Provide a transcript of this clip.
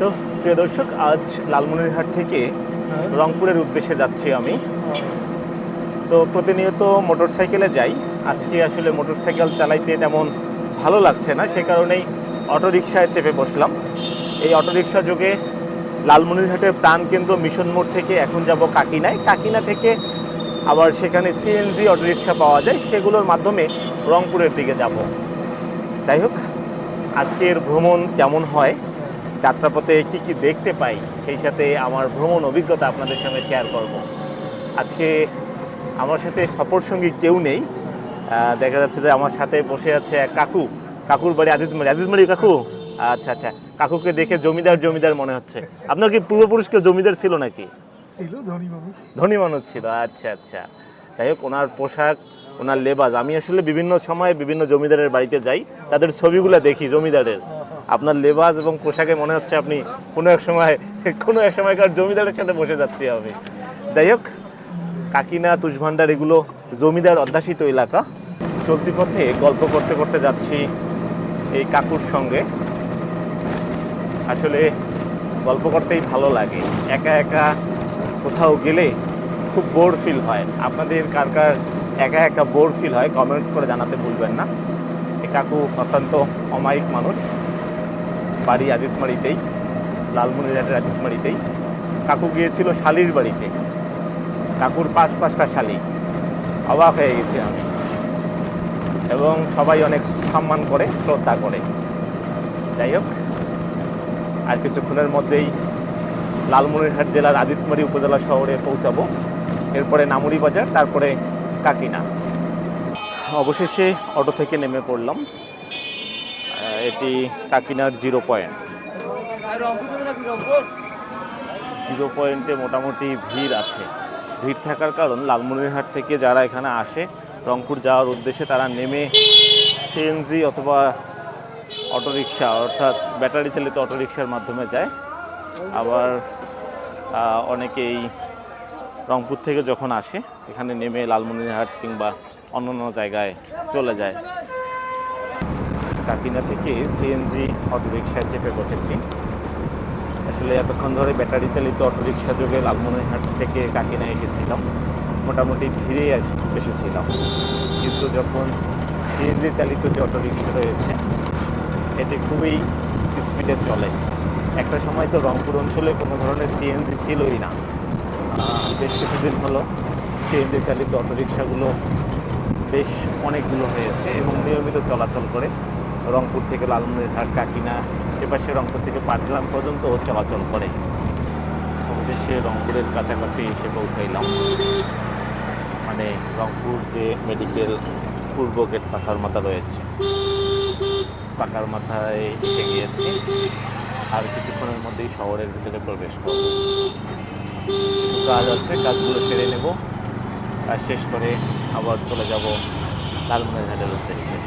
তো প্রিয় দর্শক, আজ লালমনিরহাট থেকে রংপুরের উদ্দেশ্যে যাচ্ছি আমি। তো প্রতিনিয়ত মোটর সাইকেলে যাই। আজকে আসলে মোটর সাইকেল চালাইতে তেমন ভালো লাগছে না, সে কারণেই অটোরিকশায় চেপে বসলাম। এই অটোরিকশা যোগে লালমনিরহাটের প্রাণকেন্দ্র মিশন মোড় থেকে এখন যাব কাকিনায় কাকিনা থেকে আবার সেখানে সিএনজি অটোরিকশা পাওয়া যায়, সেগুলোর মাধ্যমে রংপুরের দিকে যাব। যাই হোক, আজকের ভ্রমণ কেমন হয়? যাত্রাপথে কি কি দেখতে পাই সেই সাথে আমার ভ্রমণ অভিজ্ঞতা আপনাদের সঙ্গে শেয়ার করব। আজকে আমার সাথে সফর সঙ্গী কেউ নেই। দেখা যাচ্ছে যে আমার সাথে বসে আছে এক কাকু কাকুর বাড়ি আদিতমারি আদিতমারি কাকু? আচ্ছা আচ্ছা কাকুকে দেখে জমিদার জমিদার মনে হচ্ছে। আপনার কি পূর্বপুরুষকে জমিদার ছিল নাকি? ছিল ধনী মানুষ। ধনী মানুষ ছিল আচ্ছা আচ্ছা। যাই হোক ওনার পোশাক ওনার লেবাস আমি আসলে বিভিন্ন সময়ে বিভিন্ন জমিদারের বাড়িতে যাই তাদের ছবিগুলো দেখি জমিদারের। আপনার লেবাস এবং পোশাকে মনে হচ্ছে আপনি কোনো এক সময়, কোনো এক সময়কার জমিদারের সাথে বসে যাচ্ছি আমি। যাই হোক, কাকিনা, তুষভান্ডার, এগুলো জমিদার অধ্যাসিত এলাকা। চলতি পথে গল্প করতে করতে যাচ্ছি এই কাকুর সঙ্গে। আসলে গল্প করতেই ভালো লাগে। একা একা কোথাও গেলে খুব বোর ফিল হয়। আপনাদের কার কার একা একা বোর ফিল হয়, কমেন্টস করে জানাতে ভুলবেন না। এই কাকু অত্যন্ত অমায়িক মানুষ। বাড়ি আদিতমারিতেই লালমনিরহাটের আদিতমারিতেই কাকু গিয়েছিল শালির বাড়িতে। কাকুর পাঁচ পাঁচটা শালি। অবাক হয়ে গেছি আমি। এবং সবাই অনেক সম্মান করে, শ্রদ্ধা করে। যাই হোক, আর কিছুক্ষণের মধ্যেই লালমনিরহাট জেলার আদিতমারি উপজেলা শহরে পৌঁছাবো। এরপরে নামুরি বাজার, তারপরে কাকিনা। অবশেষে অটো থেকে নেমে পড়লাম। এটি কাকিনার জিরো পয়েন্ট জিরো পয়েন্টে মোটামুটি ভিড় আছে। ভিড় থাকার কারণ লালমনিরহাট থেকে যারা এখানে আসে, রংপুর যাওয়ার উদ্দেশ্যে তারা নেমে সিএনজি অথবা অটোরিকশা, অর্থাৎ ব্যাটারি চালিত অটোরিকশার মাধ্যমে যায়। আবার অনেকেই রংপুর থেকে যখন আসে, এখানে নেমে লালমনিরহাট কিংবা অন্যান্য জায়গায় চলে যায়। কাকিনা থেকে সিএনজি অটোরিকশায় চেপে বসেছি। আসলে এতক্ষণ ধরে ব্যাটারি চালিত অটোরিকশা যোগে লালমনিরহাট থেকে কাকিনা এসেছিলাম মোটামুটি ধীরে এসেছিলাম কিন্তু যখন সিএনজি চালিত যে অটোরিকশা রয়েছে, এটি খুবই স্পিডে চলে। একটা সময় তো রংপুর অঞ্চলে কোনো ধরনের সিএনজি ছিলই না। বেশ কিছুদিন হলো সিএনজি চালিত অটোরিকশাগুলো বেশ অনেকগুলো হয়েছে এবং নিয়মিত চলাচল করে। রংপুর থেকে লালমনিরহাট কাকিনা, এপাশে রংপুর থেকে পাটগ্রাম পর্যন্ত চলাচল করে। অবশেষে রংপুরের কাছাকাছি এসে পৌঁছাইলাম। মানে রংপুর যে মেডিকেল পূর্ব গেট পাখার মাথা রয়েছে। পাকার মাথায় এসে গিয়েছি। আর কিছুক্ষণের মধ্যেই শহরের ভিতরে প্রবেশ করব। কিছু কাজ আছে, কাজগুলো সেরে নেব। কাজ শেষ করে আবার চলে যাব লালমনিরহাটের উদ্দেশ্যে।